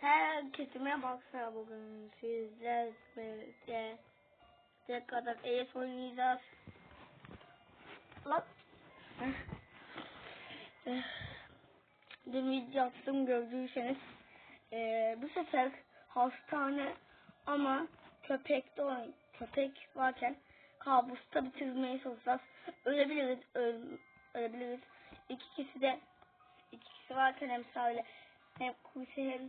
Herkese merhaba bugün sizler birlikte tekrardan ES oynayacağız. Lan. Dün video attım gördüyseniz. Ee, bu sefer hastane ama köpekte oyn köpek varken kabusta bitirmeye çalışacağız. Ölebiliriz, öl ölebiliriz. İki kişi de iki kişi varken hem hem hem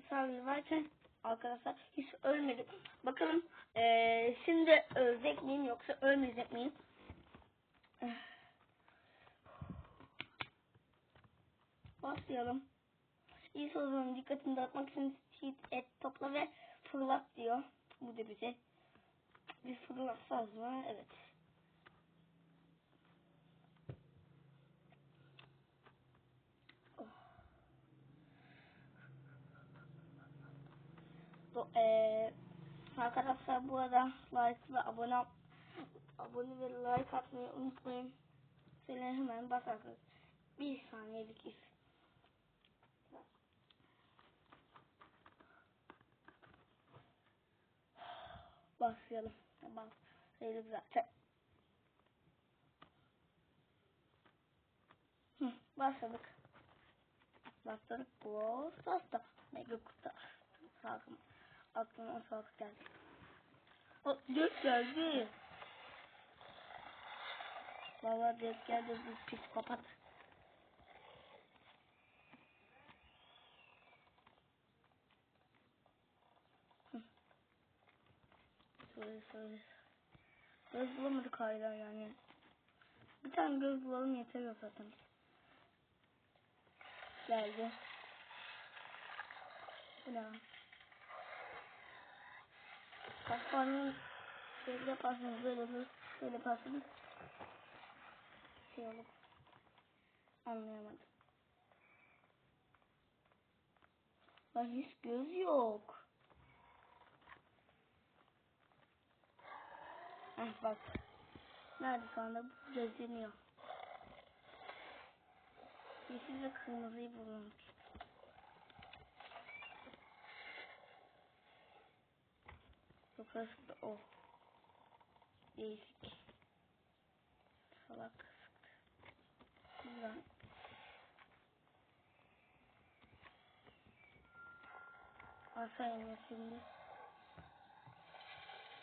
sağıyla varken arkadaşlar hiç ölmedim. Bakalım ee, şimdi ölecek miyim yoksa ölmeyecek miyim? Başlayalım. İyi sorunun dikkatini dağıtmak için cheat et topla ve fırlat diyor. Bu da bize. Bir fırlatacağız mı? Evet. Bu, eee, arkadaşlar bu arada like ve abone abone ve like atmayı unutmayın. Şöyle hemen basarsınız. Bir saniyelik iş. Başlayalım. Başlayalım zaten. Hı, başladık. Başladık. Bu sasta. Mega kutu. Aklıma sağlık geldi. O dört geldi. Valla dört geldi bu psikopat. Söyle söyle. Göz bulamadık hala yani. Bir tane göz bulalım yeter zaten. Geldi. Bu ne? Kafanın şöyle yaparsanız böyle olur. Şöyle yaparsanız şey olur. Anlayamadım. Lan hiç göz yok. Heh bak. Nerede şu anda bu gözleniyor. Yeşil ve kırmızıyı bulalım. Yukarısı da o. Değişik. Salak sıktı. Güzel. Aşağı iniyor şimdi.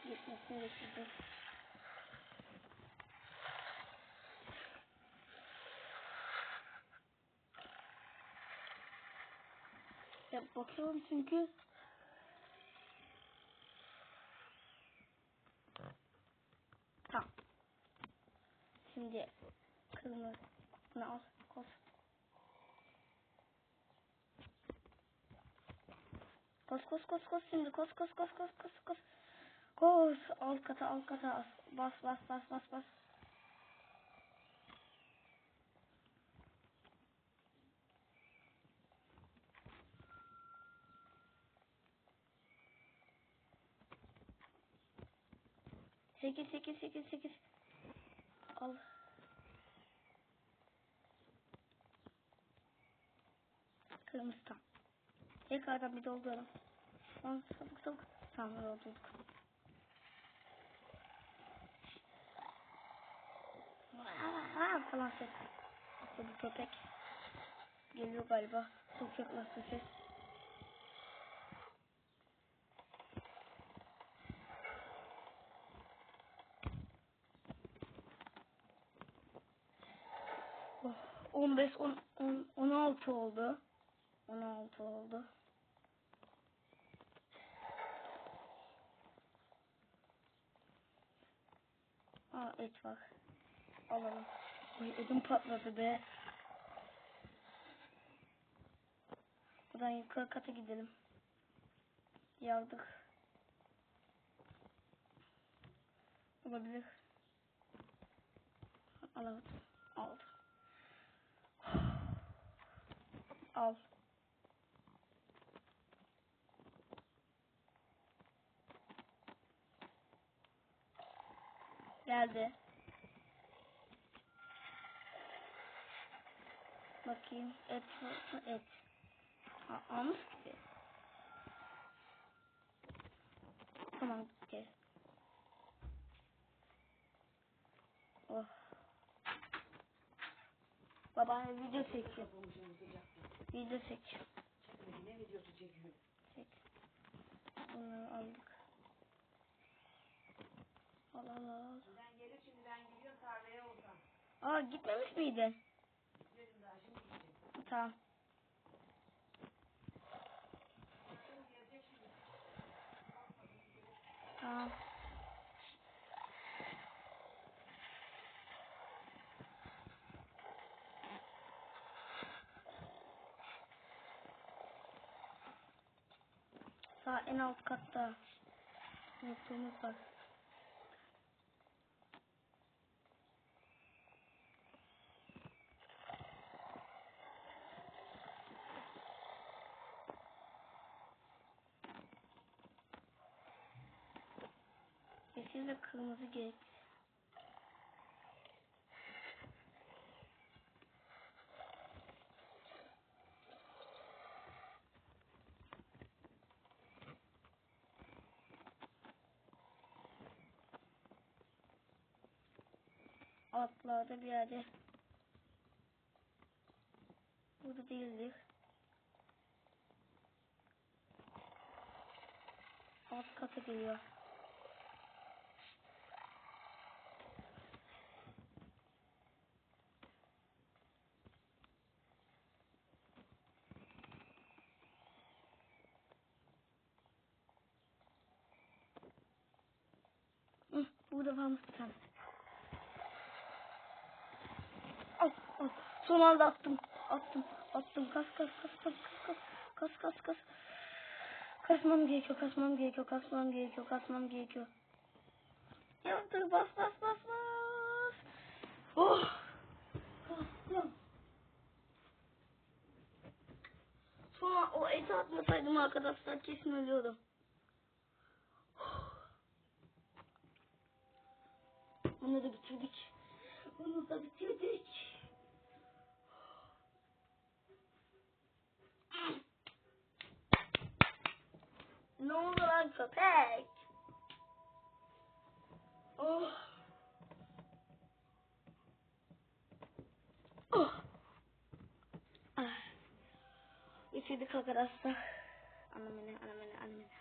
Gitmesini bekleyeceğiz. Ya bakıyorum çünkü Tamam. Şimdi kırmızı bunu al. Koş. Koş koş koş koş şimdi koş koş koş koş koş koş. Koş alt kata alt kata bas bas bas bas bas. Sekiz sekiz sekiz sekiz. Al. Kırmızı tam. Tekrardan bir dolduralım. Tamam çabuk çabuk. Tamam doldurduk. Aa, falan ses. Bu köpek. Geliyor galiba. Çok yaklaştı ses. Oh, 15 10 10 16 oldu. 16 oldu. Aa et var. Alalım. Ay ödüm patladı be. Buradan yukarı kata gidelim. Yardık. Olabilir. Alalım. Aldım. Al. Geldi. Bakayım et? Et. Almış gibi. Video çekiyor. Video. Çekmedi. Ne videosu çekiyor? Çek. Bunları aldık. Al al al. Ben gelir şimdi ben gidiyorum tarlaya olsam. Aa gitmemiş miydin? Dedim daha şimdi gideceğim. Tamam. Tamam. Sağ en alt katta. Yokluğumuz var. Yeşil ve kırmızı gerek. Altlarda bir yerde. Burada değildir. Alt kata geliyor. Burada varmış bir tane. Al, al. Son anda attım. Attım. Attım. Kas kas kas kas kas kas kas kas kas. Kasmam gerekiyor, kasmam gerekiyor, kasmam gerekiyor, kasmam gerekiyor. Yaptır, bas bas bas bas. Oh. Kastım. Sonra o eti atmasaydım arkadaşlar kesin ölüyordum. Bunu da bitirdik. Bunu da bitirdik. Ne oldu lan köpek? Oh. Oh. Ah. Bitirdik arkadaşlar. Anam beni, anam beni, anam beni.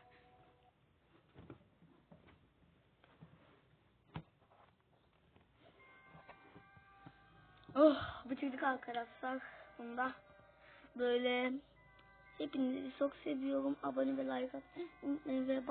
Oh, bitirdik arkadaşlar. Bunda böyle hepinizi çok seviyorum. Abone ve like atmayı unutmayın ve